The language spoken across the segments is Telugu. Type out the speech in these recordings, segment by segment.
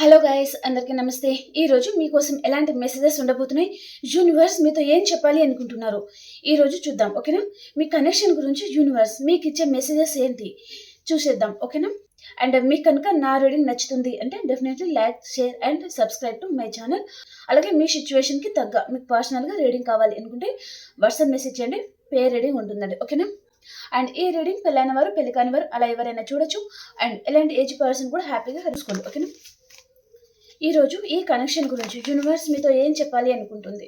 హలో గాయస్ అందరికీ నమస్తే. ఈరోజు మీకోసం ఎలాంటి మెసేజెస్ ఉండబోతున్నాయి? యూనివర్స్ మీతో ఏం చెప్పాలి అనుకుంటున్నారు? ఈరోజు చూద్దాం ఓకేనా? మీ కనెక్షన్ గురించి యూనివర్స్ మీకు ఇచ్చే మెసేజెస్ ఏంటి? చూసేద్దాం ఓకేనా? అండ్ మీకు కనుక నా రీడింగ్ నచ్చుతుంది అంటే definitely like share and subscribe to my channel అలాగే మీ సిచ్యువేషన్కి తగ్గ మీకు పర్సనల్గా రీడింగ్ కావాలి అనుకుంటే వాట్సాప్ మెసేజ్ చేయండి పే రీడింగ్ ఉంటుందండి ఓకేనా? అండ్ ఈ రీడింగ్ పెళ్ళైన వారు పెళ్ళి కాని వారు అలా ఎవరైనా చూడొచ్చు. అండ్ ఎలాంటి ఏజ్ పర్సన్ కూడా హ్యాపీగా తెలుసుకోండి ఓకేనా? ఈరోజు ఈ కనెక్షన్ గురించి యూనివర్స్ మీతో ఏం చెప్పాలి అనుకుంటుంది?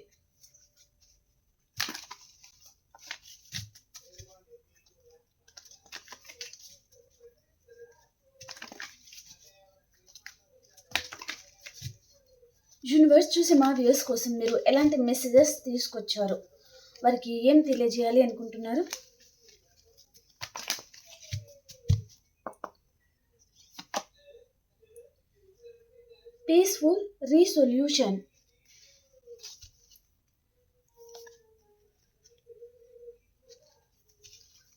యూనివర్స్ చూసి మా వ్యూస్ కోసం మీరు ఎలాంటి మెసేజెస్ తీసుకొచ్చారు? వారికి ఏం తెలియజేయాలి అనుకుంటున్నారు? Peaceful resolution.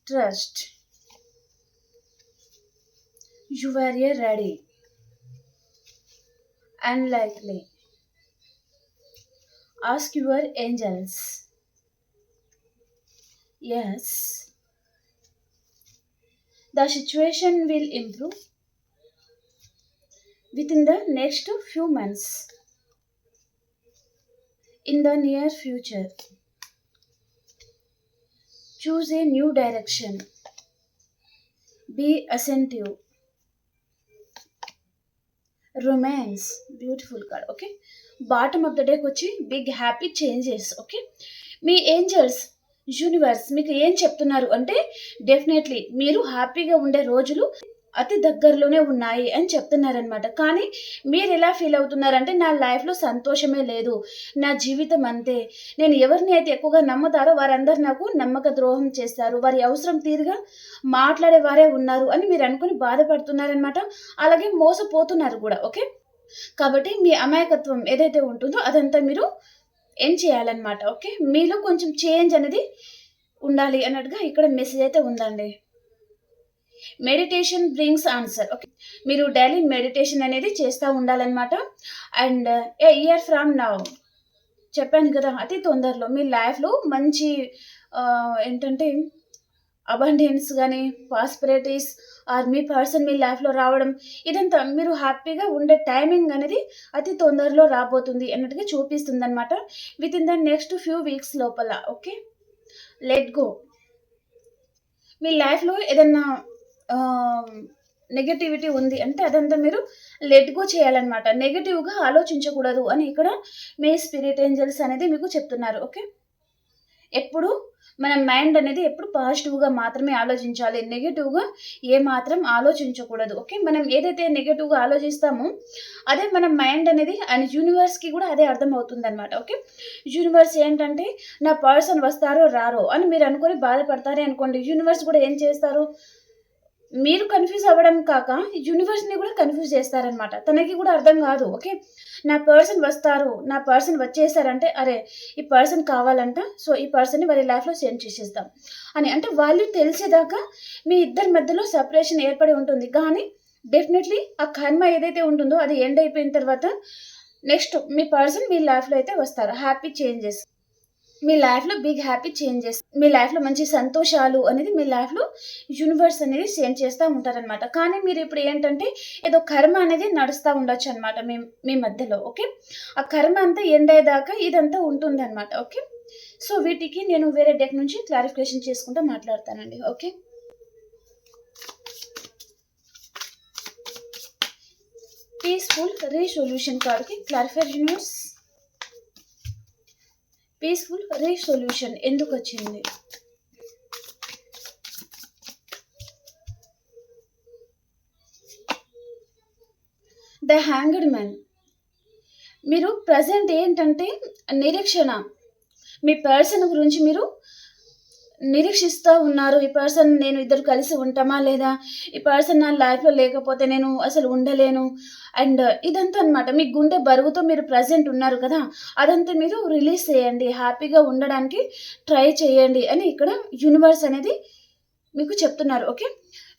Trust. You were ready. Unlikely. Ask your angels. Yes. The situation will improve within the next few months. In the near future, choose a new direction. Be attentive. Romance beautiful card okay bottom of the డేకి వచ్చి బిగ్ హ్యాపీ చేంజెస్ ఓకే మీ ఏంజల్స్ యూనివర్స్ మీకు ఏం చెప్తున్నారు అంటే డెఫినెట్లీ మీరు హ్యాపీగా ఉండే రోజులు అతి దగ్గరలోనే ఉన్నాయి అని చెప్తున్నారనమాట కానీ మీరు ఎలా ఫీల్ అవుతున్నారంటే నా లైఫ్లో సంతోషమే లేదు. నా జీవితం అంతే. నేను ఎవరిని అయితే ఎక్కువగా నమ్ముతారో వారందరూ నాకు నమ్మక ద్రోహం చేస్తారు. వారి అవసరం తీరుగా మాట్లాడే వారే ఉన్నారు అని మీరు అనుకుని బాధపడుతున్నారనమాట అలాగే మోసపోతున్నారు కూడా ఓకే? కాబట్టి మీ అమాయకత్వం ఏదైతే ఉంటుందో అదంతా మీరు ఏం చేయాలన్నమాట ఓకే? మీలో కొంచెం చేంజ్ అనేది ఉండాలి అన్నట్టుగా ఇక్కడ మెసేజ్ అయితే ఉందండి. Meditation brings answer. ఓకే. మీరు డైలీ మెడిటేషన్ అనేది చేస్తూ ఉండాలన్నమాట. And a year from now? చెప్పాను కదా అతి తొందరలో. మీ లైఫ్లో మంచి ఏంటంటే అబండెన్స్ కానీ పాస్పరేటీస్ ఆర్ మీ పర్సన్ మీ లైఫ్లో రావడం ఇదంతా మీరు హ్యాపీగా ఉండే టైమింగ్ అనేది అతి తొందరలో రాబోతుంది అన్నట్టుగా చూపిస్తుంది అనమాట within the next few weeks లోపల ఓకే? లెట్ గో మీ లైఫ్లో ఏదన్నా నెగటివిటీ ఉంది అంటే అదంతా మీరు లెట్ గో చేయాలన్నమాట. నెగటివ్గా ఆలోచించకూడదు అని ఇక్కడ మీ స్పిరిట్ ఏంజల్స్ అనేది మీకు చెప్తున్నారు ఓకే? ఎప్పుడు మన మైండ్ అనేది ఎప్పుడు పాజిటివ్గా మాత్రమే ఆలోచించాలి. నెగిటివ్గా ఏ మాత్రం ఆలోచించకూడదు ఓకే? మనం ఏదైతే నెగిటివ్గా ఆలోచిస్తామో అదే మన మైండ్ అనేది అండ్ యూనివర్స్కి కూడా అదే అర్థమవుతుంది అనమాట ఓకే? యూనివర్స్ ఏంటంటే నా పర్సన్ వస్తారో రారో అని మీరు అనుకొని బాధపడతారే అనుకోండి. యూనివర్స్ కూడా ఏం చేస్తారు? మీరు కన్ఫ్యూజ్ అవ్వడం కాక యూనివర్స్ని కూడా కన్ఫ్యూజ్ చేస్తారనమాట తనకి కూడా అర్థం కాదు. ఓకే? నా పర్సన్ వస్తారు. నా పర్సన్ వచ్చేసారంటే అరే ఈ పర్సన్ కావాలంట సో ఈ పర్సన్ని వారి లైఫ్లో సెండ్ చేసేద్దాం అని. అంటే వాళ్ళు తెలిసేదాకా మీ ఇద్దరి మధ్యలో సపరేషన్ ఏర్పడి ఉంటుంది. కానీ డెఫినెట్లీ ఆ కర్మ ఏదైతే ఉంటుందో అది ఎండ్ అయిపోయిన తర్వాత నెక్స్ట్ మీ పర్సన్ మీ లైఫ్లో అయితే వస్తారు. హ్యాపీ చేంజెస్ మీ లైఫ్లో బిగ్ హ్యాపీ చేంజెస్ మీ లైఫ్లో మంచి సంతోషాలు అనేది మీ లైఫ్లో యూనివర్స్ అనేది సెండ్ చేస్తూ ఉంటారనమాట కానీ మీరు ఇప్పుడు ఏంటంటే ఏదో కర్మ అనేది నడుస్తూ ఉండొచ్చు అనమాట మీ మీ మధ్యలో ఓకే ఆ కర్మ అంతా ఎండ్ అయ్యేదాకా ఇదంతా ఉంటుంది అనమాట ఓకే సో వీటికి నేను వేరే డెక్ నుంచి క్లారిఫికేషన్ చేసుకుంటూ మాట్లాడతానండి ఓకే పీస్ఫుల్ రీసొల్యూషన్ కార్డ్కి క్లారిఫై యూనివర్స్ పీస్ఫుల్ రీసొల్యూషన్ ఎందుకు వచ్చింది ద హ్యాంగ్డ్ మ్యాన్ మీరు ప్రజెంట్ ఏంటంటే నిరీక్షణ. మీ పర్సన్ గురించి మీరు నిరీక్షిస్తూ ఉన్నారు. ఈ పర్సన్ నేను ఇద్దరు కలిసి ఉంటామా లేదా? ఈ పర్సన్ నా లైఫ్లో లేకపోతే నేను అసలు ఉండలేను. అండ్ ఇదంతా అనమాట మీ గుండె బరువుతో మీరు ప్రజెంట్ ఉన్నారు కదా? అదంతా మీరు రిలీజ్ చేయండి. హ్యాపీగా ఉండడానికి ట్రై చేయండి అని ఇక్కడ యూనివర్స్ అనేది మీకు చెప్తున్నారు ఓకే?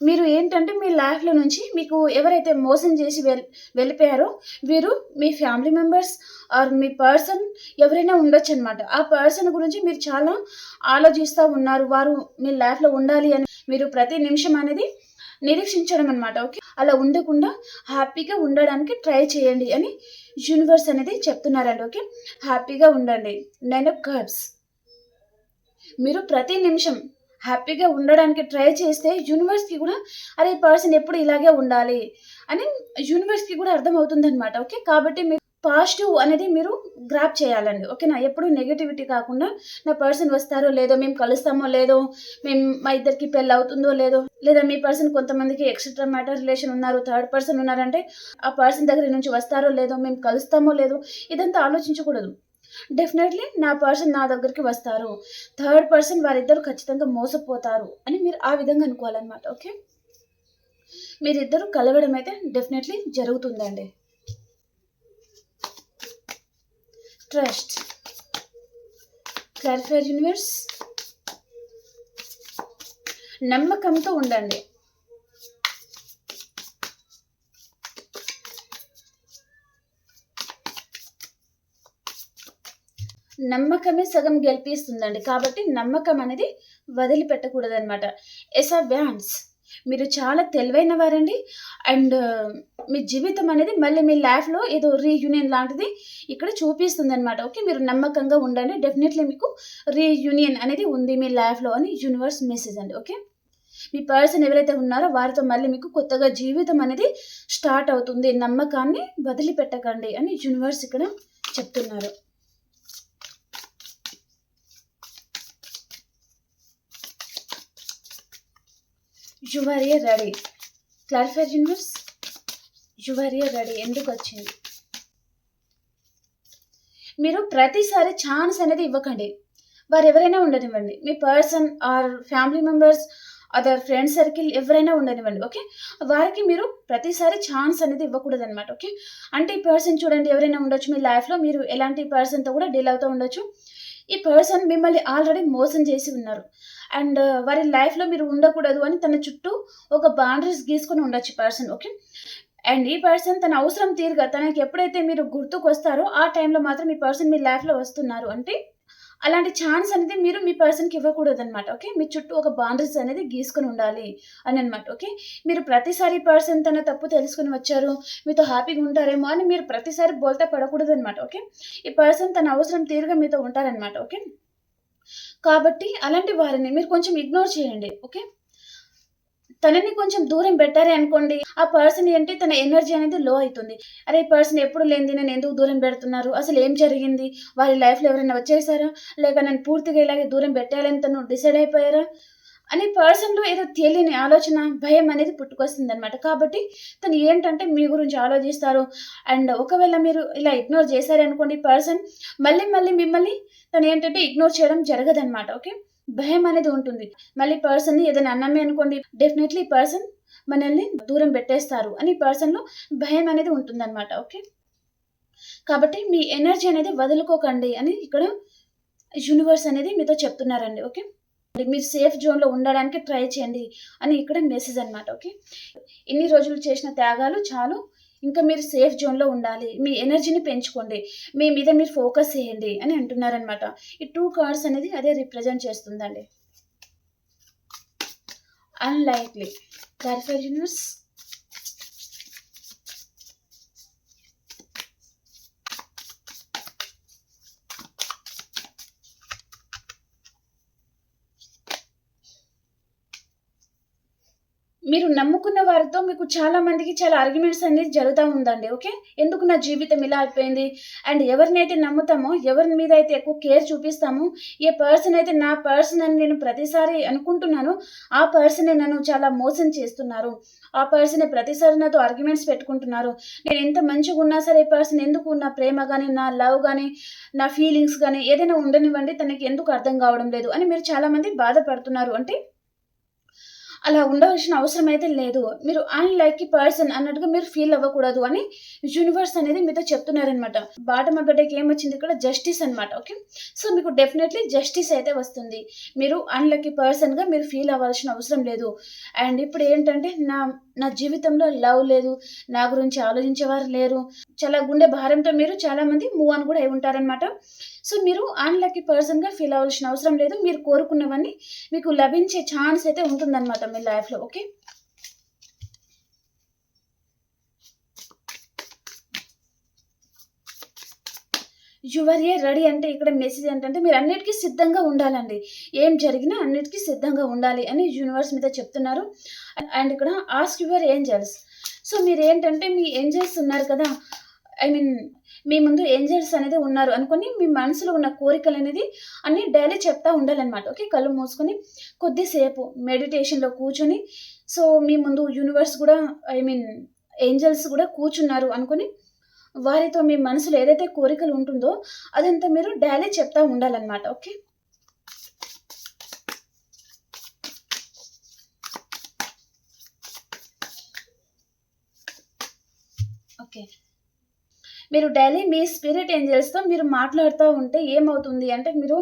మీరు ఏంటంటే మీ లైఫ్లో నుంచి మీకు ఎవరైతే మోసం చేసి వెల్ వెళ్ళిపోయారో వీరు మీ ఫ్యామిలీ మెంబర్స్ ఆర్ మీ పర్సన్ ఎవరైనా ఉండొచ్చు అనమాట ఆ పర్సన్ గురించి మీరు చాలా ఆలోచిస్తూ ఉన్నారు వారు మీ లైఫ్లో ఉండాలి అని మీరు ప్రతి నిమిషం అనేది నిరీక్షించడం అనమాట ఓకే? అలా ఉండకుండా హ్యాపీగా ఉండడానికి ట్రై చేయండి అని యూనివర్స్ అనేది చెప్తున్నారండి ఓకే? హ్యాపీగా ఉండండి. నైన్ ఆఫ్ కర్బ్స్ మీరు ప్రతి నిమిషం హ్యాపీగా ఉండడానికి ట్రై చేస్తే యూనివర్స్కి కూడా అరే పర్సన్ ఎప్పుడు ఇలాగే ఉండాలి? అని యూనివర్స్కి కూడా అర్థమవుతుంది అనమాట ఓకే? కాబట్టి మీరు పాజిటివ్ అనేది మీరు గ్రాప్ చేయాలండి. ఓకేనా? ఎప్పుడు నెగిటివిటీ కాకుండా నా పర్సన్ వస్తారో లేదో మేము కలుస్తామో లేదో మేము మా ఇద్దరికి పెళ్ళి అవుతుందో లేదో లేదా మీ పర్సన్ కొంతమందికి ఎక్స్ట్రా మ్యాటర్ రిలేషన్ ఉన్నారు థర్డ్ పర్సన్ ఉన్నారంటే ఆ పర్సన్ దగ్గర నుంచి వస్తారో లేదో మేము కలుస్తామో లేదో ఇదంతా ఆలోచించకూడదు. డెఫినెట్లీ నా పర్సన్ నా దగ్గరికి వస్తారు. థర్డ్ పర్సన్ వారిద్దరు ఖచ్చితంగా మోసపోతారు అని మీరు ఆ విధంగా అనుకోవాలన్నమాట ఓకే మీరిద్దరు కలవడం అయితే డెఫినెట్లీ జరుగుతుందండి. ట్రస్ట్ క్లారిఫైడ్ యూనివర్స్ నమ్మకంతో ఉండండి. నమ్మకమే సగం గెలిపిస్తుందండి. కాబట్టి నమ్మకం అనేది వదిలిపెట్టకూడదు అనమాట ఎస్ ఆ వ్యాన్స్ మీరు చాలా తెలివైన వారండి. అండ్ మీ జీవితం అనేది మళ్ళీ మీ లైఫ్లో ఏదో రీయూనియన్ లాంటిది ఇక్కడ చూపిస్తుంది అనమాట ఓకే మీరు నమ్మకంగా ఉండండి. డెఫినెట్లీ మీకు రీయూనియన్ అనేది ఉంది మీ లైఫ్లో అని యూనివర్స్ మెసేజ్ అండి. ఓకే మీ పర్సన్ ఎవరైతే ఉన్నారో వారితో మళ్ళీ మీకు కొత్తగా జీవితం అనేది స్టార్ట్ అవుతుంది. నమ్మకాన్ని వదిలిపెట్టకండి అని యూనివర్స్ ఇక్కడ చెప్తున్నారు. Your a ready. Clarifier universe your a ready. ఎందుకు వచ్చింది? మీరు ప్రతిసారి ఛాన్స్ అనేది ఇవ్వకండి. వారు ఎవరైనా ఉండనివ్వండి. మీ person or family members other friend circle ఎవరైనా ఉండనివ్వండి ఓకే? వారికి మీరు ప్రతిసారి ఛాన్స్ అనేది ఇవ్వకూడదు అనమాట ఓకే? అంటే ఈ పర్సన్ చూడండి ఎవరైనా ఉండొచ్చు మీ లైఫ్లో మీరు ఎలాంటి పర్సన్తో కూడా డీల్ అవుతూ ఉండొచ్చు. ఈ పర్సన్ మిమ్మల్ని ఆల్రెడీ మోసం చేసి ఉన్నారు. అండ్ uh, వారి లైఫ్లో మీరు ఉండకూడదు అని తన చుట్టూ ఒక బౌండరీస్ గీసుకొని ఉండొచ్చు పర్సన్ ఓకే అండ్ ఈ పర్సన్ తన అవసరం తీరుగా తనకి ఎప్పుడైతే మీరు గుర్తుకు వస్తారో ఆ టైంలో మాత్రం ఈ పర్సన్ మీ లైఫ్లో వస్తున్నారు అంటే అలాంటి ఛాన్స్ అనేది మీరు మీ పర్సన్కి ఇవ్వకూడదు అనమాట ఓకే మీ చుట్టూ ఒక బౌండరీస్ అనేది గీసుకొని ఉండాలి అని అనమాట ఓకే మీరు ప్రతిసారి పర్సన్ తన తప్పు తెలుసుకుని వచ్చారు మీతో హ్యాపీగా ఉంటారేమో అని మీరు ప్రతిసారి బోల్తా పడకూడదు అనమాట ఓకే ఈ పర్సన్ తన అవసరం తీరుగా మీతో ఉంటారనమాట ఓకే కాబట్టి అలాంటి వారిని మీరు కొంచెం ఇగ్నోర్ చేయండి ఓకే తనని కొంచెం దూరం పెట్టారే అనుకోండి ఆ పర్సన్ ఏంటి తన ఎనర్జీ అనేది లో అవుతుంది అరే ఈ పర్సన్ ఎప్పుడు లేనిది నేను ఎందుకు దూరం పెడుతున్నారు? అసలు ఏం జరిగింది? వారి లైఫ్లో ఎవరైనా వచ్చేసారా? లేక నేను పూర్తిగా ఇలాగే దూరం పెట్టాలని తను డిసైడ్ అయిపోయారా? అని పర్సన్లో ఏదో తెలియని ఆలోచన భయం అనేది పుట్టుకొస్తుంది అనమాట కాబట్టి తను ఏంటంటే మీ గురించి ఆలోచిస్తారు. అండ్ ఒకవేళ మీరు ఇలా ఇగ్నోర్ చేశారనుకోండి పర్సన్ మళ్ళీ మళ్ళీ మిమ్మల్ని తను ఏంటంటే ఇగ్నోర్ చేయడం జరగదనమాట ఓకే? భయం అనేది ఉంటుంది. మళ్ళీ పర్సన్ని ఏదైనా అన్నమే అనుకోండి డెఫినెట్లీ పర్సన్ మనల్ని దూరం పెట్టేస్తారు అని పర్సన్లో భయం అనేది ఉంటుందన్నమాట ఓకే? కాబట్టి మీ ఎనర్జీ అనేది వదులుకోకండి అని ఇక్కడ యూనివర్స్ అనేది మీతో చెప్తున్నారండి ఓకే? మీరు సేఫ్ జోన్లో ఉండడానికి ట్రై చేయండి అని ఇక్కడ మెసేజ్ అనమాట ఓకే ఇన్ని రోజులు చేసిన త్యాగాలు చాలు. ఇంకా మీరు సేఫ్ జోన్లో ఉండాలి. మీ ఎనర్జీని పెంచుకోండి. మీ మీద మీరు ఫోకస్ చేయండి అని అంటున్నారనమాట ఈ టూ కార్డ్స్ అనేది అదే రిప్రజెంట్ చేస్తుందండి. అన్లైక్లీ క్లారిఫై యూనివర్స్ మీరు నమ్ముకున్న వారితో మీకు చాలా మందికి చాలా ఆర్గ్యుమెంట్స్ అనేది జరుగుతూ ఉందండి ఓకే ఎందుకు నా జీవితం ఇలా అయిపోయింది? అండ్ ఎవరినైతే నమ్ముతామో ఎవరి మీద అయితే ఎక్కువ కేర్ చూపిస్తామో ఏ పర్సన్ అయితే నా పర్సన్ అని నేను ప్రతిసారి అనుకుంటున్నాను ఆ పర్సనే నన్ను చాలా మోసం చేస్తున్నారు. ఆ పర్సనే ప్రతిసారి నాతో ఆర్గ్యుమెంట్స్ పెట్టుకుంటున్నారు. నేను ఎంత మంచిగా ఉన్నా సరే ఈ పర్సన్ ఎందుకు నా ప్రేమ కానీ నా లవ్ కానీ నా ఫీలింగ్స్ కానీ ఏదైనా ఉండనివ్వండి తనకి ఎందుకు అర్థం కావడం లేదు అని మీరు చాలామంది బాధపడుతున్నారు. అంటే అలా ఉండవలసిన అవసరం అయితే లేదు. మీరు అన్లైక్ పర్సన్ అన్నట్టుగా మీరు ఫీల్ అవ్వకూడదు అని యూనివర్స్ అనేది మీతో చెప్తున్నారనమాట బాటమ్ ఆఫ్ ద డేకి ఏమొచ్చింది ఇక్కడ? జస్టిస్ అనమాట ఓకే? సో మీకు డెఫినెట్లీ జస్టిస్ అయితే వస్తుంది. మీరు అన్లక్కీ పర్సన్గా మీరు ఫీల్ అవ్వాల్సిన అవసరం లేదు. అండ్ ఇప్పుడు ఏంటంటే నా నా జీవితంలో లవ్ లేదు నా గురించి ఆలోచించేవారు లేరు. చాలా గుండె భారంతో మీరు చాలా మంది మూవ్ అని కూడా అయి ఉంటారనమాట సో మీరు అన్లక్కీ పర్సన్గా ఫీల్ అవ్వాల్సిన అవసరం లేదు. మీరు కోరుకున్నవన్నీ మీకు లభించే ఛాన్స్ అయితే ఉంటుందన్నమాట మీ లైఫ్లో ఓకే యువర్ ఏ రెడీ అంటే ఇక్కడ మెసేజ్ ఏంటంటే మీరు అన్నిటికీ సిద్ధంగా ఉండాలండి. ఏం జరిగినా అన్నిటికీ సిద్ధంగా ఉండాలి అని యూనివర్స్ మీద చెప్తున్నారు. అండ్ ఇక్కడ ఆస్క్ యువర్ ఏంజల్స్ సో మీరు ఏంటంటే మీ ఏంజల్స్ ఉన్నారు కదా. ఐ మీన్ మీ ముందు ఏంజల్స్ అనేది ఉన్నారు అనుకొని మీ మనసులో ఉన్న కోరికలు అనేది అన్ని డైలీ చెప్తా ఉండాలన్నమాట. ఓకే? కళ్ళు మూసుకొని కొద్దిసేపు మెడిటేషన్లో కూర్చొని సో మీ ముందు యూనివర్స్ కూడా ఐ మీన్ ఏంజల్స్ కూడా కూర్చున్నారు అనుకొని వారితో మీ మనసులో ఏదైతే కోరికలు ఉంటుందో అదంతా మీరు డైలీ చెప్తా ఉండాలన్నమాట. ఓకే? మీరు డైలీ మీ స్పిరిట్ ఏంజల్స్తో మీరు మాట్లాడుతూ ఉంటే ఏమవుతుంది అంటే మీరు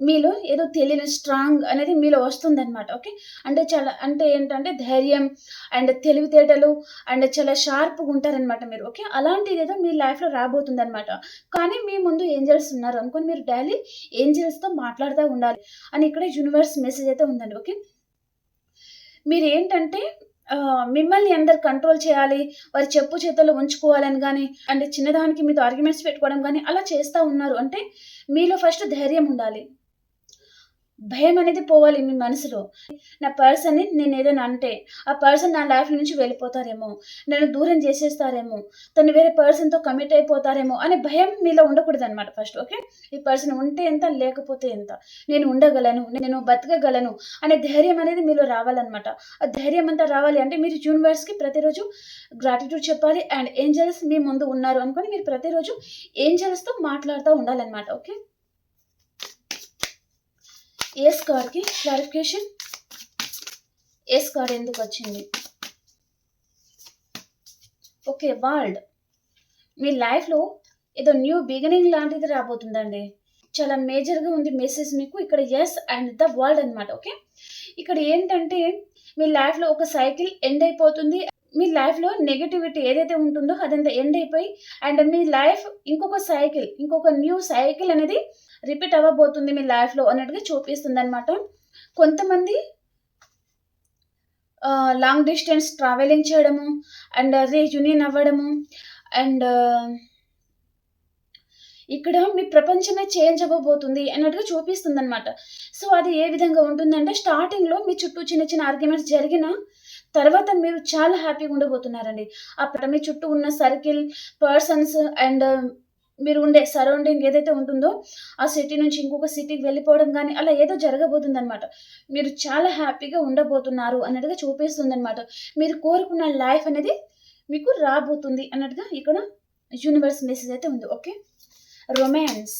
మీలో ఏదో తెలియని స్ట్రాంగ్ అనేది మీలో వస్తుందన్నమాట ఓకే? అంటే చాలా అంటే ఏంటంటే ధైర్యం అండ్ తెలివితేటలు అండ్ చాలా షార్ప్గా ఉంటారనమాట మీరు ఓకే? అలాంటిది ఏదో మీ లైఫ్లో రాబోతుంది అనమాట కానీ మీ ముందు ఏంజల్స్ ఉన్నారు అనుకుని మీరు డైలీ ఏంజల్స్తో మాట్లాడుతూ ఉండాలి. అని ఇక్కడ యూనివర్స్ మెసేజ్ అయితే ఉందండి ఓకే? మీరు ఏంటంటే మిమ్మల్ని అందరు కంట్రోల్ చేయాలి వారి చెప్పు చేతుల్లో ఉంచుకోవాలని కానీ అంటే చిన్నదానికి మీతో ఆర్గ్యుమెంట్స్ పెట్టుకోవడం కానీ అలా చేస్తూ ఉన్నారు. అంటే మీలో ఫస్ట్ ధైర్యం ఉండాలి. భయం అనేది పోవాలి మీ మనసులో. నా పర్సన్ని నేను ఏదైనా అంటే ఆ పర్సన్ నా లైఫ్ నుంచి వెళ్ళిపోతారేమో నన్ను దూరం చేసేస్తారేమో తను వేరే పర్సన్తో కమిట్ అయిపోతారేమో అనే భయం మీలో ఉండకూడదు అనమాట ఫస్ట్ ఓకే? ఈ పర్సన్ ఉంటే ఎంత లేకపోతే ఎంత? నేను ఉండగలను నేను బతకగలను అనే ధైర్యం అనేది మీలో రావాలన్నమాట. ఆ ధైర్యం అంతా రావాలి అంటే మీరు యూనివర్స్కి ప్రతిరోజు గ్రాటిట్యూడ్ చెప్పాలి అండ్ ఏంజల్స్ మీ ముందు ఉన్నారు అనుకొని మీరు ప్రతిరోజు ఏంజల్స్తో మాట్లాడుతూ ఉండాలన్నమాట ఓకే? ఎస్ కార్డ్కి క్లారిఫికేషన్ ఎస్ కార్డ్ ఎందుకు వచ్చింది? ఓకే వరల్డ్ మీ లైఫ్లో ఏదో న్యూ బిగినింగ్ లాంటిది రాబోతుందండి. చాలా మేజర్గా ఉంది మెసేజ్ మీకు. ఇక్కడ ఎస్ అండ్ ద వరల్డ్ అనమాట ఓకే? ఇక్కడ ఏంటంటే మీ లైఫ్లో ఒక సైకిల్ ఎండ్ అయిపోతుంది. మీ లైఫ్లో నెగటివిటీ ఏదైతే ఉంటుందో అదంతా ఎండ్ అయిపోయి అండ్ మీ లైఫ్ ఇంకొక సైకిల్ ఇంకొక న్యూ సైకిల్ అనేది రిపీట్ అవ్వబోతుంది మీ లైఫ్లో అన్నట్టుగా చూపిస్తుంది అనమాట కొంతమంది లాంగ్ డిస్టెన్స్ ట్రావెలింగ్ చేయడము అండ్ రీయూనియన్ అవ్వడము అండ్ ఇక్కడ మీ ప్రపంచమే చేంజ్ అవ్వబోతుంది అన్నట్టుగా చూపిస్తుంది అనమాట సో అది ఏ విధంగా ఉంటుందంటే స్టార్టింగ్లో మీ చుట్టూ చిన్న చిన్న ఆర్గ్యుమెంట్స్ జరిగిన తర్వాత మీరు చాలా హ్యాపీగా ఉండబోతున్నారండి. అప్పుడు మీ చుట్టూ ఉన్న సర్కిల్ పర్సన్స్ అండ్ మీరు ఉండే సరౌండింగ్ ఏదైతే ఉంటుందో ఆ సిటీ నుంచి ఇంకొక సిటీకి వెళ్ళిపోవడం కానీ అలా ఏదో జరగబోతుంది అనమాట మీరు చాలా హ్యాపీగా ఉండబోతున్నారు అన్నట్టుగా చూపిస్తుంది అనమాట మీరు కోరుకున్న లైఫ్ అనేది మీకు రాబోతుంది అన్నట్టుగా ఇక్కడ యూనివర్స్ మెసేజ్ అయితే ఉంది ఓకే రొమాన్స్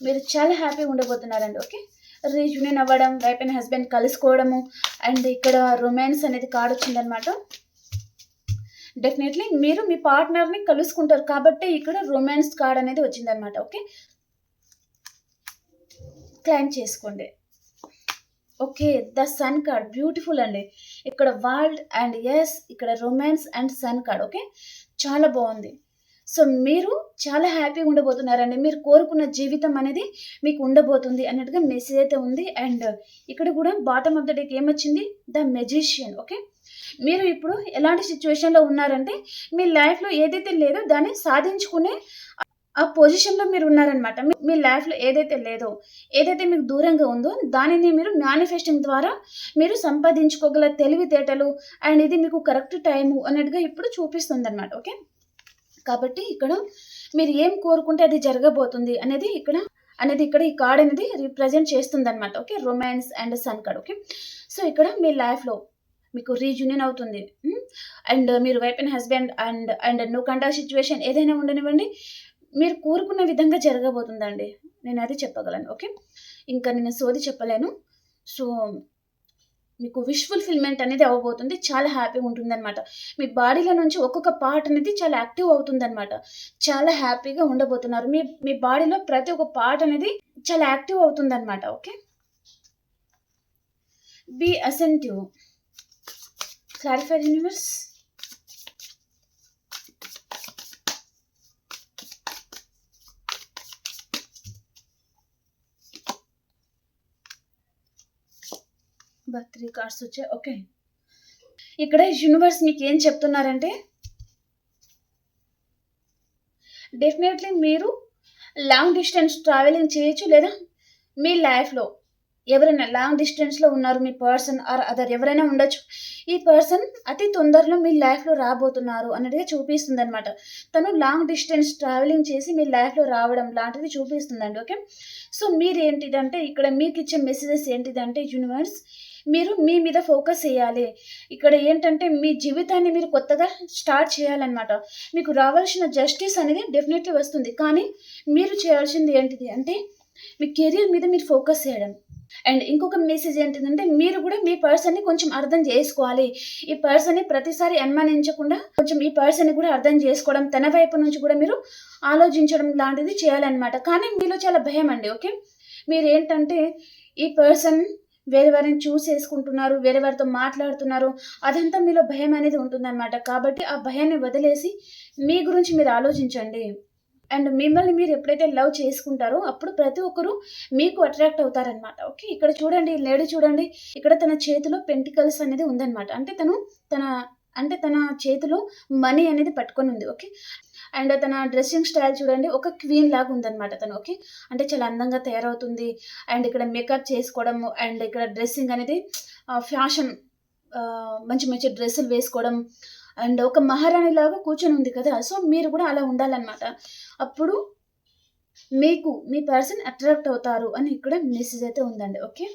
మీరు చాలా హ్యాపీగా ఉండబోతున్నారండి ఓకే రీయూనియన్ అవ్వడం వైఫ్ అండ్ హస్బెండ్ కలుసుకోవడము అండ్ ఇక్కడ రొమాన్స్ అనేది కార్డ్ వచ్చిందనమాట డెఫినెట్లీ మీరు మీ పార్ట్నర్ని కలుసుకుంటారు. కాబట్టి ఇక్కడ రొమాన్స్ కార్డ్ అనేది వచ్చిందనమాట ఓకే? క్లైమ్ చేసుకోండి. Okay the sun card beautiful అండి. ఇక్కడ వరల్డ్ అండ్ ఎస్ ఇక్కడ romance and sun card okay? చాలా బాగుంది. సో మీరు చాలా హ్యాపీగా ఉండబోతున్నారండి. మీరు కోరుకున్న జీవితం అనేది మీకు ఉండబోతుంది అన్నట్టుగా మెసేజ్ అయితే ఉంది. అండ్ ఇక్కడ కూడా బాటమ్ ఆఫ్ ద డేకి ఏమొచ్చింది? The magician okay? మీరు ఇప్పుడు ఎలాంటి సిచ్యువేషన్లో ఉన్నారంటే మీ లైఫ్లో ఏదైతే లేదో దాన్ని సాధించుకునే ఆ పొజిషన్లో మీరు ఉన్నారనమాట మీ- లైఫ్లో ఏదైతే లేదో ఏదైతే మీకు దూరంగా ఉందో దానిని మీరు మేనిఫెస్టింగ్ ద్వారా మీరు సంపాదించుకోగల తెలివితేటలు అండ్ ఇది మీకు కరెక్ట్ టైము అన్నట్టుగా ఇప్పుడు చూపిస్తుంది అనమాట ఓకే కాబట్టి ఇక్కడ మీరు ఏం కోరుకుంటే అది జరగబోతుంది అనేది ఇక్కడ అనేది ఇక్కడ ఈ కార్డ్ అనేది రిప్రజెంట్ చేస్తుంది అనమాట okay romance and sun card okay so ఇక్కడ మీ లైఫ్లో మీకు రీజూనియన్ అవుతుంది. అండ్ మీరు wife and husband and and no కంటా సిచ్యువేషన్ ఏదైనా ఉండనివ్వండి. మీరు కోరుకున్న విధంగా జరగబోతుందండి. నేను అది చెప్పగలను ఓకే? ఇంకా నేను సోది చెప్పలేను. సో మీకు విష్ ఫుల్ఫిల్మెంట్ అనేది అవ్వబోతుంది. చాలా హ్యాపీగా ఉంటుందన్నమాట. మీ బాడీలో నుంచి ఒక్కొక్క పార్ట్ అనేది చాలా యాక్టివ్ అవుతుందన్నమాట. చాలా హ్యాపీగా ఉండబోతున్నారు. మీ మీ బాడీలో ప్రతి ఒక్క పార్ట్ అనేది చాలా యాక్టివ్ అవుతుందన్నమాట okay? Be attentive clarified universe three cards వచ్చాయి. ఓకే ఇక్కడ యూనివర్స్ మీకు ఏం చెప్తున్నారంటే డెఫినెట్లీ మీరు లాంగ్ డిస్టెన్స్ ట్రావెలింగ్ చేయొచ్చు లేదా మీ లైఫ్లో ఎవరైనా లాంగ్ డిస్టెన్స్లో ఉన్నారు మీ పర్సన్ ఆర్ అదర్ ఎవరైనా ఉండొచ్చు. ఈ పర్సన్ అతి తొందరలో మీ లైఫ్లో రాబోతున్నారు అనేది చూపిస్తుంది అనమాట తను లాంగ్ డిస్టెన్స్ ట్రావెలింగ్ చేసి మీ లైఫ్లో రావడం లాంటిది చూపిస్తుందండి ఓకే సో మీరు ఏంటిదంటే ఇక్కడ మీకు ఇచ్చే మెసేజెస్ ఏంటిదంటే యూనివర్స్ మీరు మీ మీద ఫోకస్ చేయాలి. ఇక్కడ ఏంటంటే మీ జీవితాన్ని మీరు కొత్తగా స్టార్ట్ చేయాలన్నమాట. మీకు రావాల్సిన జస్టిస్ అనేది డెఫినెట్లీ వస్తుంది. కానీ మీరు చేయాల్సింది ఏంటిది అంటే మీ కెరీర్ మీద మీరు ఫోకస్ చేయడం. అండ్ ఇంకొక మెసేజ్ ఏంటిదంటే మీరు కూడా మీ పర్సన్ని కొంచెం అర్థం చేసుకోవాలి. ఈ పర్సన్ని ప్రతిసారి అనుమానించకుండా కొంచెం ఈ పర్సన్ని కూడా అర్థం చేసుకోవడం తన వైపు నుంచి కూడా మీరు ఆలోచించడం లాంటిది చేయాలన్నమాట. కానీ మీలో చాలా భయం అండి ఓకే? మీరు ఏంటంటే ఈ పర్సన్ వేరే వారిని చూస్ చేసుకుంటున్నారు వేరే వారితో మాట్లాడుతున్నారు అదంతా మీలో భయం అనేది ఉంటుందన్నమాట. కాబట్టి ఆ భయాన్ని వదిలేసి మీ గురించి మీరు ఆలోచించండి. అండ్ మిమ్మల్ని మీరు ఎప్పుడైతే లవ్ చేసుకుంటారో అప్పుడు ప్రతి ఒక్కరు మీకు అట్రాక్ట్ అవుతారనమాట ఓకే? ఇక్కడ చూడండి లేడీ చూడండి ఇక్కడ తన చేతిలో పెంటికల్స్ అనేది ఉందన్నమాట. అంటే తను తన అంటే తన చేతిలో మనీ అనేది పట్టుకొని ఉంది. ఓకే? అండ్ తన డ్రెస్సింగ్ స్టైల్ చూడండి ఒక క్వీన్ లాగా ఉందన్నమాట తను. ఓకే? అంటే చాలా అందంగా తయారవుతుంది. అండ్ ఇక్కడ మేకప్ చేసుకోవడం అండ్ ఇక్కడ డ్రెస్సింగ్ అనేది ఫ్యాషన్ మంచి మంచి డ్రెస్సులు వేసుకోవడం అండ్ ఒక మహారాణి లాగా కూర్చొని ఉంది కదా సో మీరు కూడా అలా ఉండాలన్నమాట. అప్పుడు మీకు మీ పర్సన్ అట్రాక్ట్ అవుతారు అని ఇక్కడ మెసేజ్ అయితే ఉందండి okay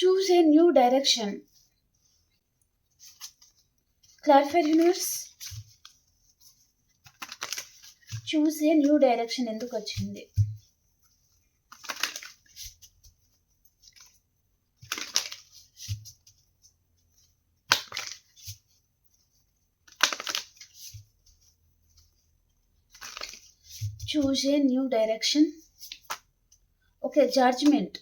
choose a new direction clarified universe choose a new direction ఎందుకు వచ్చింది? Choose a new direction okay judgement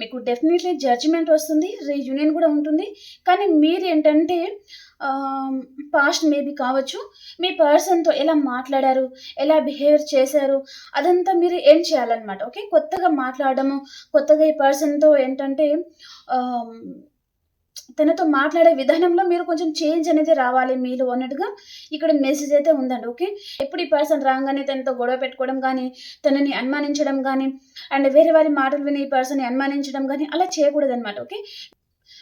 మీకు డెఫినెట్లీ జడ్జ్మెంట్ వస్తుంది రీయూనియన్ కూడా ఉంటుంది. కానీ మీరు ఏంటంటే పాస్ట్ మేబీ కావచ్చు మీ పర్సన్తో ఎలా మాట్లాడారు ఎలా బిహేవియర్ చేశారు అదంతా మీరు ఏం చేయాలన్నమాట ఓకే కొత్తగా మాట్లాడము కొత్తగా ఈ పర్సన్తో ఏంటంటే తనతో మాట్లాడే విధానంలో మీరు కొంచెం చేంజ్ అనేది రావాలి మీలో అన్నట్టుగా ఇక్కడ మెసేజ్ అయితే ఉందండి ఓకే ఎప్పుడు ఈ పర్సన్ రాగానే తనతో గొడవ పెట్టుకోవడం కానీ తనని అనుమానించడం కానీ అండ్ వేరే వారి మాటలు విని ఈ పర్సన్ని అనుమానించడం కానీ అలా చేయకూడదు అనమాట ఓకే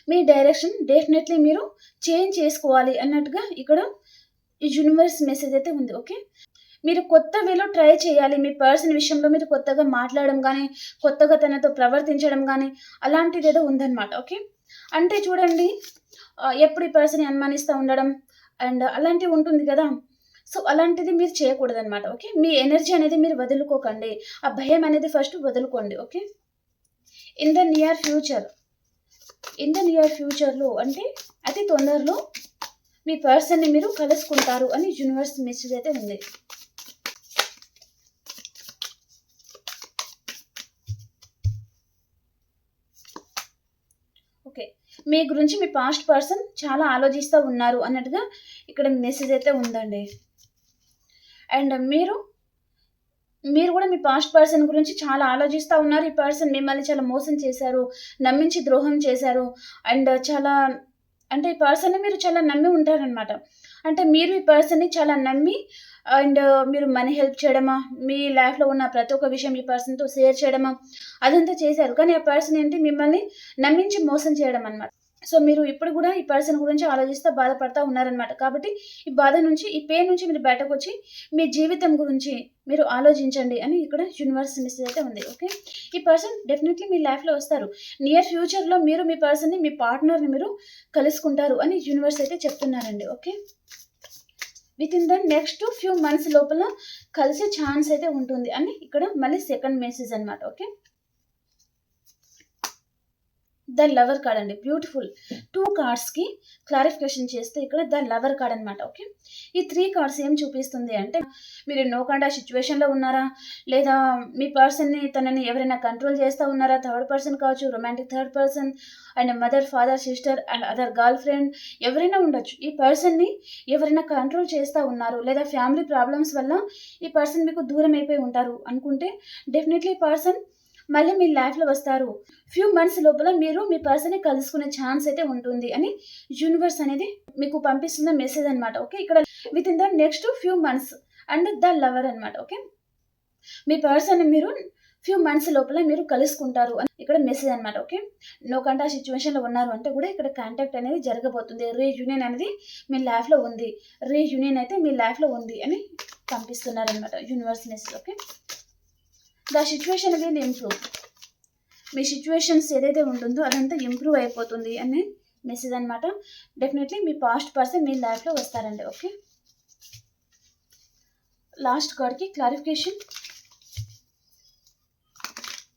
మీ డైరెక్షన్ డెఫినెట్లీ మీరు చేంజ్ చేసుకోవాలి అన్నట్టుగా ఇక్కడ ఈ యూనివర్స్ మెసేజ్ అయితే ఉంది ఓకే మీరు కొత్త వేలో ట్రై చేయాలి మీ పర్సన్ విషయంలో మీరు కొత్తగా మాట్లాడడం కానీ కొత్తగా తనతో ప్రవర్తించడం కానీ అలాంటిది ఏదో ఉందన్నమాట ఓకే అంటే చూడండి ఎప్పుడు ఈ పర్సన్ అనుమానిస్తూ ఉండడం అండ్ అలాంటివి ఉంటుంది కదా. సో అలాంటిది మీరు చేయకూడదు అనమాట ఓకే? మీ ఎనర్జీ అనేది మీరు వదులుకోకండి. ఆ భయం అనేది first వదులుకోండి okay? In the near future in the near ఫ్యూచర్లో అంటే అతి తొందరలో మీ పర్సన్ని మీరు కలుసుకుంటారు అని యూనివర్స్ మెసేజ్ అయితే ఉంది. ఓకే. మీ గురించి మీ పాస్ట్ పర్సన్ చాలా ఆలోచిస్తూ ఉన్నారు అన్నట్టుగా ఇక్కడ మెసేజ్ అయితే ఉందండి. అండ్ మీరు మీరు కూడా మీ పాస్ట్ పర్సన్ గురించి చాలా ఆలోచిస్తూ ఉన్నారు. ఈ పర్సన్ మిమ్మల్ని చాలా మోసం చేశారు నమ్మించి ద్రోహం చేశారు. అండ్ చాలా అంటే ఈ పర్సన్ని మీరు చాలా నమ్మి ఉంటారనమాట అంటే మీరు ఈ పర్సన్ని చాలా నమ్మి అండ్ మీరు మనీ హెల్ప్ చేయడమా? మీ లైఫ్లో ఉన్న ప్రతి ఒక్క విషయం ఈ పర్సన్తో షేర్ చేయడమా? అదంతా చేశారు. కానీ ఆ పర్సన్ ఏంటి? మిమ్మల్ని నమ్మించి మోసం చేయడం అనమాట సో మీరు ఇప్పుడు కూడా ఈ పర్సన్ గురించి ఆలోచిస్తూ బాధపడతా ఉన్నారనమాట కాబట్టి ఈ బాధ నుంచి ఈ పెయిన్ నుంచి మీరు బయటకు వచ్చి మీ జీవితం గురించి మీరు ఆలోచించండి అని ఇక్కడ యూనివర్స్ మెసేజ్ అయితే ఉంది ఓకే ఈ పర్సన్ డెఫినెట్లీ మీ లైఫ్లో వస్తారు. నియర్ ఫ్యూచర్లో మీరు మీ పర్సన్ని మీ పార్ట్నర్ని మీరు కలుసుకుంటారు అని యూనివర్స్ అయితే చెప్తున్నారండి okay within the next few months లోపల కలిసే ఛాన్స్ అయితే ఉంటుంది అని ఇక్కడ మళ్ళీ సెకండ్ మెసేజ్ అనమాట ఓకే ద లవర్ కార్డ్ అండి. బ్యూటిఫుల్ టూ కార్డ్స్కి క్లారిఫికేషన్ చేస్తే ఇక్కడ ద లవర్ కార్డ్ అనమాట ఓకే ఈ త్రీ కార్డ్స్ ఏం చూపిస్తుంది అంటే మీరు నో కండా సిచ్యువేషన్లో ఉన్నారా? లేదా మీ పర్సన్ని తనని ఎవరైనా కంట్రోల్ చేస్తూ ఉన్నారా? థర్డ్ పర్సన్ కావచ్చు romantic third person and mother father sister and other girl friend ఎవరైనా ఉండొచ్చు. ఈ పర్సన్ని ఎవరైనా కంట్రోల్ చేస్తూ ఉన్నారు లేదా ఫ్యామిలీ ప్రాబ్లమ్స్ వల్ల ఈ పర్సన్ మీకు దూరం అయిపోయి ఉంటారు అనుకుంటే డెఫినెట్లీ పర్సన్ మళ్ళీ మీ లైఫ్లో వస్తారు. ఫ్యూ మంత్స్ లోపల మీరు మీ పర్సన్ని కలుసుకునే ఛాన్స్ అయితే ఉంటుంది అని యూనివర్స్ అనేది మీకు పంపిస్తున్న మెసేజ్ అనమాట ఓకే ఇక్కడ within the next few months and the lover అనమాట ఓకే మీ పర్సన్ మీరు ఫ్యూ మంత్స్ లోపల మీరు కలుసుకుంటారు అని ఇక్కడ మెసేజ్ అనమాట ఓకే నో కంటే ఆ సిచ్యువేషన్లో ఉన్నారు అంటే కూడా ఇక్కడ కాంటాక్ట్ అనేది జరగబోతుంది. రీయూనియన్ అనేది మీ లైఫ్లో ఉంది. రీయూనియన్ అయితే మీ లైఫ్లో ఉంది అని పంపిస్తున్నారు అనమాట universe message okay the situation will improve me situations ఏదైతే ఉంటుందో అదంతా ఇంప్రూవ్ అయిపోతుంది అనే మెసేజ్ అనమాట డెఫినెట్లీ మీ పాస్ట్ పర్సన్ మీ లైఫ్లో వస్తారండి ఓకే లాస్ట్ కార్డ్కి clarification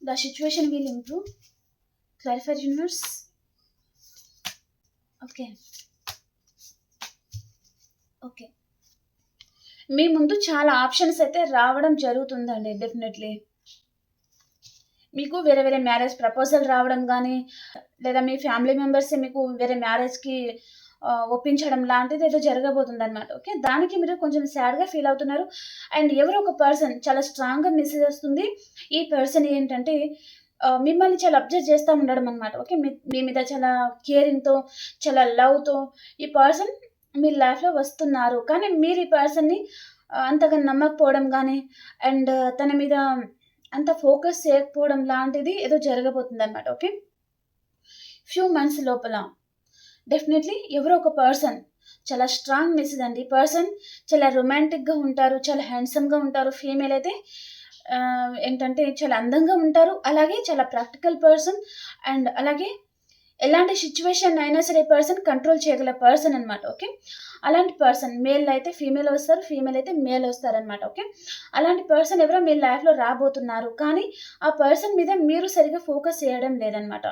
the situation will improve clarify universe okay okay మీ ముందు చాలా ఆప్షన్స్ అయితే రావడం జరుగుతుందండి డెఫినెట్లీ మీకు వేరే వేరే మ్యారేజ్ ప్రపోజల్ రావడం కానీ లేదా మీ ఫ్యామిలీ మెంబర్స్ మీకు వేరే మ్యారేజ్కి ఒప్పించడం లాంటిది ఏదో జరగబోతుంది అనమాట ఓకే? దానికి మీరు కొంచెం సాడ్గా ఫీల్ అవుతున్నారు. అండ్ ఎవరో ఒక పర్సన్ చాలా స్ట్రాంగ్గా మెసేజ్ వస్తుంది. ఈ పర్సన్ ఏంటంటే మిమ్మల్ని చాలా అబ్జర్వ్ చేస్తూ ఉండడం అనమాట ఓకే? మీ మీ మీద చాలా కేరింగ్తో చాలా లవ్తో ఈ పర్సన్ మీ లైఫ్లో వస్తున్నారు. కానీ మీరు ఈ పర్సన్ని అంతగా నమ్మకపోవడం కానీ అండ్ తన మీద అంత ఫోకస్ చేయకపోవడం లాంటిది ఏదో జరగబోతుంది అనమాట ఓకే? ఫ్యూ మంత్స్ లోపల. డెఫినెట్లీ ఎవరో ఒక పర్సన్ చాలా స్ట్రాంగ్ మెసేజ్ అండి. పర్సన్ చాలా రొమాంటిక్గా ఉంటారు చాలా హ్యాండ్సమ్గా ఉంటారు. ఫీమేల్ అయితే ఏంటంటే చాలా అందంగా ఉంటారు. అలాగే చాలా ప్రాక్టికల్ పర్సన్ అండ్ అలాగే ఎలాంటి సిచ్యువేషన్ అయినా సరే పర్సన్ కంట్రోల్ చేయగల పర్సన్ అనమాట ఓకే అలాంటి పర్సన్ మేల్ అయితే ఫీమేల్ వస్తారు ఫీమేల్ అయితే మేల్ వస్తారనమాట ఓకే అలాంటి పర్సన్ ఎవరో మీ లైఫ్లో రాబోతున్నారు కానీ ఆ పర్సన్ మీద మీరు సరిగా ఫోకస్ చేయడం లేదనమాట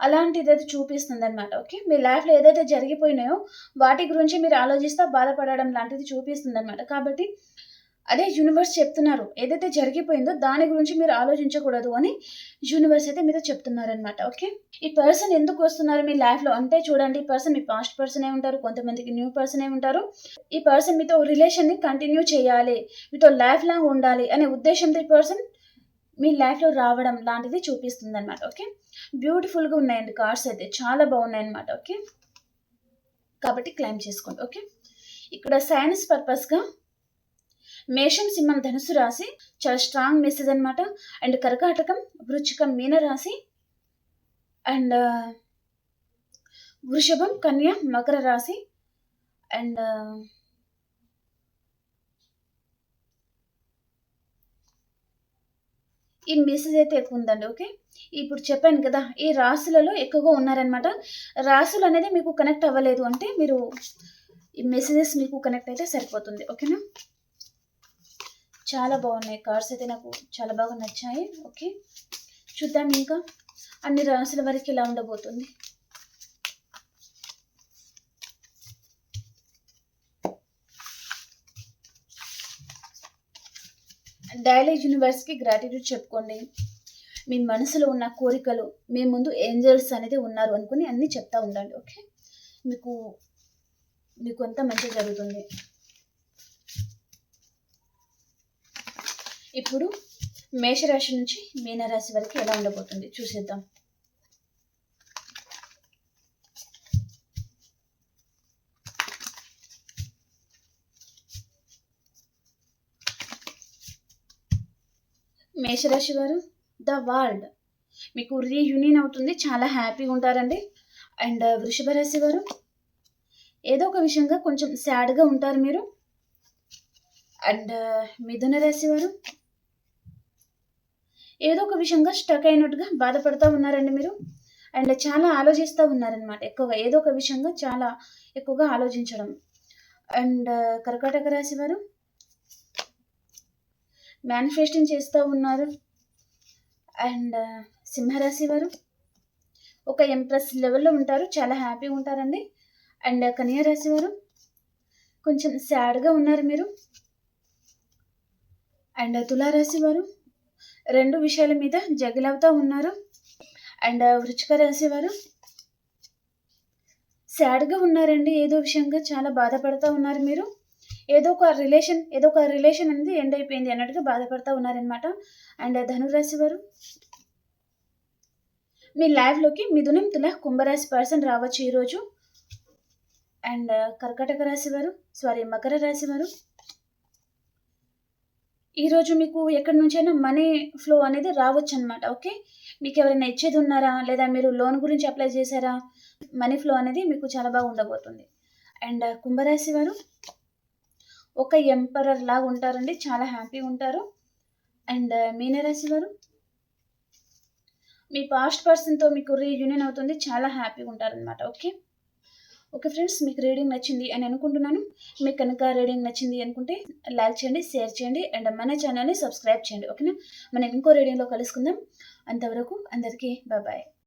అలాంటిది అయితే చూపిస్తుంది అనమాట ఓకే మీ లైఫ్లో ఏదైతే జరిగిపోయినాయో వాటి గురించి మీరు ఆలోచిస్తా బాధపడడం లాంటిది చూపిస్తుంది అనమాట కాబట్టి అదే యూనివర్స్ చెప్తున్నారు. ఏదైతే జరిగిపోయిందో దాని గురించి మీరు ఆలోచించకూడదు అని యూనివర్స్ అయితే మీతో చెప్తున్నారనమాట ఓకే ఈ పర్సన్ ఎందుకు వస్తున్నారు మీ లైఫ్లో అంటే చూడండి ఈ పర్సన్ మీ పాస్ట్ పర్సనే ఉంటారు కొంతమందికి న్యూ పర్సనే ఉంటారు. ఈ పర్సన్ మీతో రిలేషన్ని కంటిన్యూ చేయాలి మీతో లైఫ్ లాంగ్ ఉండాలి అనే ఉద్దేశంతో ఈ పర్సన్ మీ లైఫ్లో రావడం లాంటిది చూపిస్తుంది అనమాట ఓకే బ్యూటిఫుల్గా ఉన్నాయండి కార్డ్స్ అయితే. చాలా బాగున్నాయి అనమాట ఓకే కాబట్టి క్లైమ్ చేసుకోండి. ఓకే ఇక్కడ సైన్స్ పర్పస్గా మేషం సింహం ధనుసు రాశి చాలా స్ట్రాంగ్ మెసేజ్ అనమాట అండ్ కర్కాటకం వృచ్చికం మీన రాశి. అండ్ uh, వృషభం కన్య మకర రాశి. అండ్ uh, ఈ మెసేజ్ అయితే ఎక్కువ ఉందండి ఓకే ఇప్పుడు చెప్పాను కదా ఈ రాశులలో ఎక్కువగా ఉన్నారనమాట రాశులు అనేది మీకు కనెక్ట్ అవ్వలేదు అంటే మీరు ఈ మెసేజెస్ మీకు కనెక్ట్ అయితే సరిపోతుంది ఓకేనా చాలా బాగున్నాయి. కార్డ్స్ అయితే నాకు చాలా బాగా నచ్చాయి. ఓకే. చూద్దాం ఇంకా. అన్ని రాసుల వరకు ఇలా ఉండబోతుంది. డైలీ యూనివర్స్కి గ్రాటిట్యూడ్ చెప్పుకోండి. మీ మనసులో ఉన్న కోరికలు మీ ముందు ఏంజల్స్ అనేది ఉన్నారు అనుకుని అన్నీ చెప్తా ఉండండి. ఓకే. మీకు మీకు అంతా మంచి జరుగుతుంది. ఇప్పుడు మేషరాశి నుంచి మీనరాశి వరకు ఎలా ఉండబోతుంది? చూసేద్దాం. మేషరాశి వారు ద వరల్డ్ మీకు రీయూనియన్ అవుతుంది. చాలా హ్యాపీగా ఉంటారండి. అండ్ వృషభ రాశి వారు ఏదో ఒక విషయంగా కొంచెం సాడ్గా ఉంటారు మీరు. అండ్ మిథున రాశి వారు ఏదో ఒక విషయంగా స్టక్ అయినట్టుగా బాధపడుతూ ఉన్నారండి మీరు. అండ్ చాలా ఆలోచిస్తూ ఉన్నారనమాట ఎక్కువగా. ఏదో ఒక విషయంగా చాలా ఎక్కువగా ఆలోచించడం. అండ్ కర్కాటక రాశి వారు మేనిఫెస్టింగ్ చేస్తూ ఉన్నారు. అండ్ సింహరాశి వారు ఒక ఎంప్రెస్ లెవెల్లో ఉంటారు. చాలా హ్యాపీగా ఉంటారండి. అండ్ కన్యా రాశి వారు కొంచెం సాడ్గా ఉన్నారు మీరు. అండ్ తులారాశి వారు రెండు విషయాల మీద జగిలవుతూ ఉన్నారు. అండ్ వృచ్చిక రాశి వారు సాడ్గా ఉన్నారండి. ఏదో విషయంగా చాలా బాధపడుతూ ఉన్నారు మీరు. ఏదో ఒక రిలేషన్ ఏదో ఒక రిలేషన్ అనేది ఎండ్ అయిపోయింది అన్నట్టుగా బాధపడుతూ ఉన్నారనమాట అండ్ ధనురాశి వారు మీ లైఫ్లోకి మిథునం తుల కుంభరాశి పర్సన్ రావచ్చు ఈరోజు. అండ్ కర్కటక రాశి వారు సారీ మకర రాశి వారు ఈరోజు మీకు ఎక్కడి నుంచైనా మనీ ఫ్లో అనేది రావచ్చు అనమాట ఓకే? మీకు ఎవరైనా ఇచ్చేది ఉన్నారా లేదా మీరు లోన్ గురించి అప్లై చేశారా? మనీ ఫ్లో అనేది మీకు చాలా బాగా ఉండబోతుంది. అండ్ కుంభరాశి వారు ఒక ఎంపరర్ లాగా ఉంటారండి చాలా హ్యాపీగా ఉంటారు. అండ్ మీనరాశి వారు మీ పాస్ట్ పర్సన్తో మీకు రీయూనియన్ అవుతుంది చాలా హ్యాపీగా ఉంటారనమాట ఓకే? ఓకే ఫ్రెండ్స్ మీకు రీడింగ్ నచ్చింది అని అనుకుంటున్నాను. మీకు కనుక రీడింగ్ నచ్చింది అనుకుంటే లైక్ చేయండి షేర్ చేయండి అండ్ మన ఛానల్ని సబ్స్క్రైబ్ చేయండి ఓకేనా? మనం ఇంకో రీడింగ్లో కలుసుకుందాం. అంతవరకు అందరికీ బాయ్